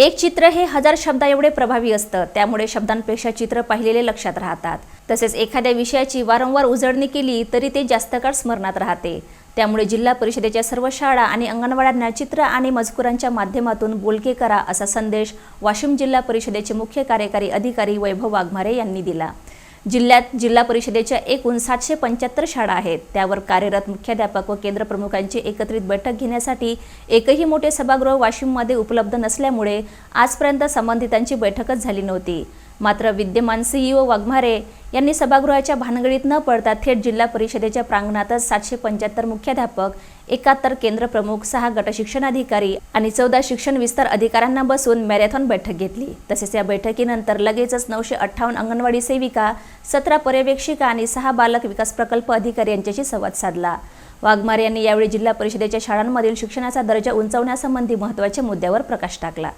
एक चित्र हे हजार शब्दा एवढे प्रभावी असतं त्यामुळे शब्दांपेक्षा चित्र पाहिलेले लक्षात राहतात. तसेच एखाद्या विषयाची वारंवार उजळणी केली तरी ते जास्त काळ स्मरणात राहते. त्यामुळे जिल्हा परिषदेच्या सर्व शाळा आणि अंगणवाड्यांना चित्र आणि मजकुरांच्या माध्यमातून बोलके करा असा संदेश वाशिम जिल्हा परिषदेचे मुख्य कार्यकारी अधिकारी वैभव वाघमारे यांनी दिला. जिल्ह्यात जिल्हा परिषदेच्या एकूण सातशे पंच्याहत्तर शाळा आहेत. त्यावर कार्यरत मुख्याध्यापक व केंद्र प्रमुखांची एकत्रित बैठक घेण्यासाठी एकही मोठे सभागृह वाशिममध्ये उपलब्ध नसल्यामुळे आजपर्यंत संबंधितांची बैठकच झाली नव्हती. मात्र विद्यमान सीईओ वाघमारे यांनी सभागृहाच्या भानगडीत न पडता थेट जिल्हा परिषदेच्या प्रांगणातच सातशे पंच्याहत्तर मुख्याध्यापक एकाहत्तर केंद्र प्रमुख सहा गट शिक्षण अधिकारी आणि चौदा शिक्षण विस्तार अधिकाऱ्यांना बसून मॅरेथॉन बैठक घेतली. तसेच या बैठकीनंतर लगेचच नऊशे अठ्ठावन्न अंगणवाडी सेविका सतरा पर्यवेक्षिका आणि सहा बालक विकास प्रकल्प अधिकारी यांच्याशी संवाद साधला. वाघमारे यांनी यावेळी जिल्हा परिषदेच्या शाळांमधील शिक्षणाचा दर्जा उंचावण्यासंबंधी महत्त्वाच्या मुद्द्यावर प्रकाश टाकला.